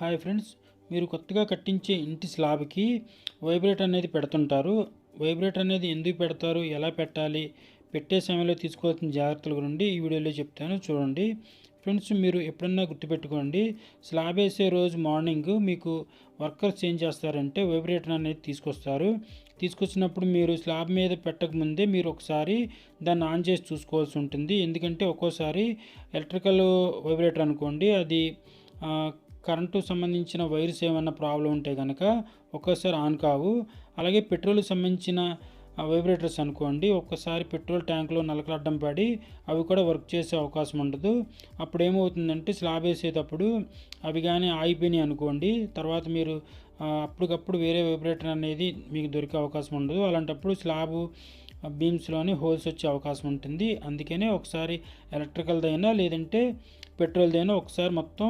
Hi friends మీరు కొత్తగా కట్టించే ఇంటి స్లాబ్కి వైబ్రేట్ అనేది పెడుతుంటారు. వైబ్రేట్ అనేది ఎందుకు పెడతారు ఎలా పెట్టాలి పెట్టే సమయంలో తీసుకోవాల్సిన జాగ్రత్తల గురించి ఈ వీడియోలో చెప్తాను. చూడండి. ఫ్రెండ్స్ మీరు ఎప్పుడన్నా గుర్తుపెట్టుకోండి స్లాబ్ వేసే రోజు మార్నింగ్ మీకు వర్కర్స్ ఏం చేస్తారంటే వైబ్రేటర్ అనేది తీసుకొస్తారు. తీసుకొచ్చినప్పుడు మీరు స్లాబ్ మీద పెట్టక ముందే మీరు ఒకసారి దాన్ని ఆన్ చేసి చూసుకోవాల్సి ఉంటుంది. ఎందుకంటే ఒక్కోసారి ఎలక్ట్రికల్ వైబ్రేటర్ అనుకోండి అది కరెంటు సంబంధించిన వైర్స్ ఏమైనా ప్రాబ్లం ఉంటే కనుక ఒక్కోసారి ఆన్ కావు. అలాగే పెట్రోల్ సంబంధించిన వైబ్రేటర్స్ అనుకోండి ఒక్కసారి పెట్రోల్ ట్యాంకులో నలకలడ్డం పడి అవి కూడా వర్క్ చేసే అవకాశం ఉండదు. అప్పుడు ఏమవుతుందంటే స్లాబ్ వేసేటప్పుడు అవి కానీ ఆగిపోయినాయి అనుకోండి తర్వాత మీరు అప్పటికప్పుడు వేరే వైబ్రేటర్ అనేది మీకు దొరికే అవకాశం ఉండదు. అలాంటప్పుడు స్లాబు బీమ్స్లోని హోల్స్ వచ్చే అవకాశం ఉంటుంది. అందుకనే ఒకసారి ఎలక్ట్రికల్దైనా లేదంటే పెట్రోల్దైనా ఒకసారి మొత్తం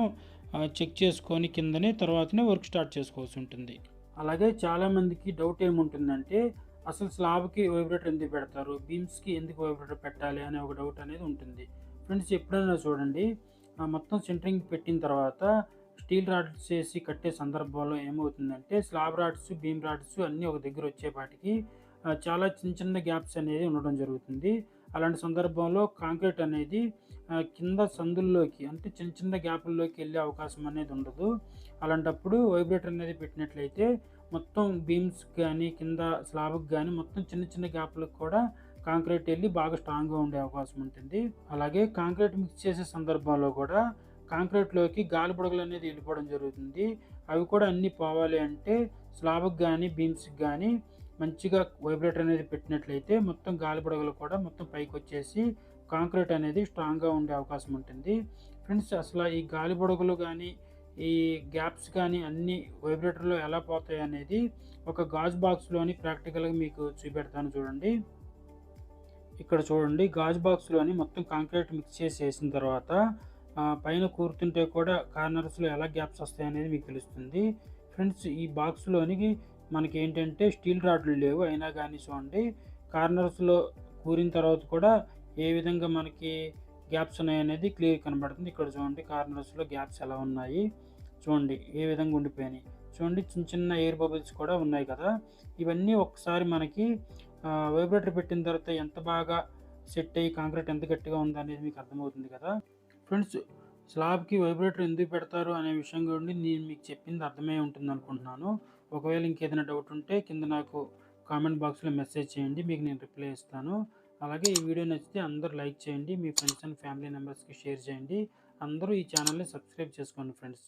చెక్ చేసుకొని కిందనే తర్వాతనే వర్క్ స్టార్ట్ చేసుకోవాల్సి ఉంటుంది. అలాగే చాలామందికి డౌట్ ఏముంటుందంటే అసలు స్లాబ్కి వైబ్రేటర్ ఎందుకు పెడతారు? బీమ్స్కి ఎందుకు వైబ్రేటర్ పెట్టాలి అనే ఒక డౌట్ అనేది ఉంటుంది. ఫ్రెండ్స్ ఎప్పుడైనా చూడండి మొత్తం సెంటరింగ్ పెట్టిన తర్వాత స్టీల్ రాడ్స్ చేసి కట్టే సందర్భంలో ఏమవుతుందంటే స్లాబ్ రాడ్స్ బీమ్ రాడ్స్ అన్నీ ఒక దగ్గర వచ్చేపాటికి చాలా చిన్న చిన్న గ్యాప్స్ అనేది ఉండడం జరుగుతుంది. అలాంటి సందర్భంలో కాంక్రీట్ అనేది కింద సందుల్లోకి అంటే చిన్న చిన్న గ్యాపుల్లోకి వెళ్ళే అవకాశం అనేది ఉండదు. అలాంటప్పుడు వైబ్రేటర్ అనేది పెట్టినట్లయితే మొత్తం బీమ్స్ కానీ కింద స్లాబ్కి కానీ మొత్తం చిన్న చిన్న గ్యాప్లకు కూడా కాంక్రీట్ వెళ్ళి బాగా స్ట్రాంగ్గా ఉండే అవకాశం ఉంటుంది. అలాగే కాంక్రీట్ మిక్స్ చేసే సందర్భంలో కూడా కాంక్రీట్లోకి గాలి బుడగలు అనేది వెళ్ళిపోవడం జరుగుతుంది. అవి కూడా అన్నీ పోవాలి అంటే స్లాబ్కి కానీ బీమ్స్కి కానీ మంచిగా వైబ్రేటర్ అనేది పెట్టినట్లయితే మొత్తం గాలి బుడగలు కూడా మొత్తం పైకి వచ్చేసి కాంక్రీట్ అనేది స్ట్రాంగ్గా ఉండే అవకాశం ఉంటుంది. ఫ్రెండ్స్ అసలు ఈ గాలి బుడగలు కానీ ఈ గ్యాప్స్ కానీ అన్ని వైబ్రేటర్లో ఎలా పోతాయి అనేది ఒక గాజు బాక్స్లోని ప్రాక్టికల్గా మీకు చూపెడతాను చూడండి. ఇక్కడ చూడండి గాజు బాక్స్లోని మొత్తం కాంక్రీట్ మిక్స్ చేసి వేసిన తర్వాత పైన కూరుతుంటే కూడా కార్నర్స్లో ఎలా గ్యాప్స్ వస్తాయి అనేది మీకు తెలుస్తుంది. ఫ్రెండ్స్ ఈ బాక్స్లోనికి మనకి ఏంటంటే స్టీల్ రాడ్లు లేవు అయినా కానీ చూడండి కార్నర్స్లో కూరిన తర్వాత కూడా ఏ విధంగా మనకి గ్యాప్స్ ఉన్నాయి అనేది క్లియర్ కనబడుతుంది. ఇక్కడ చూడండి కార్నర్స్లో గ్యాప్స్ ఎలా ఉన్నాయి? చూడండి ఏ విధంగా ఉండిపోయినాయి? చూడండి చిన్న చిన్న ఎయిర్ బబుల్స్ కూడా ఉన్నాయి కదా? ఇవన్నీ ఒకసారి మనకి వైబ్రేటర్ పెట్టిన తర్వాత ఎంత బాగా సెట్ అయ్యి కాంక్రీట్ ఎంత గట్టిగా ఉంది అనేది మీకు అర్థమవుతుంది కదా? ఫ్రెండ్స్ స్లాబ్కి వైబ్రేటర్ ఎందుకు పెడతారు అనే విషయం గురించి నేను మీకు చెప్పింది అర్థమై ఉంటుంది అనుకుంటున్నాను. ఒకవేళ ఇంకేదైనా డౌట్ ఉంటే కింద నాకు కామెంట్ బాక్స్లో మెసేజ్ చేయండి మీకు నేను రిప్లై ఇస్తాను. అలాగే ఈ వీడియో నచ్చితే అందరూ లైక్ చేయండి మీ ఫ్రెండ్స్ అండ్ ఫ్యామిలీ మెంబర్స్కి షేర్ చేయండి. అందరూ ఈ ఛానల్ని సబ్స్క్రైబ్ చేసుకోండి ఫ్రెండ్స్.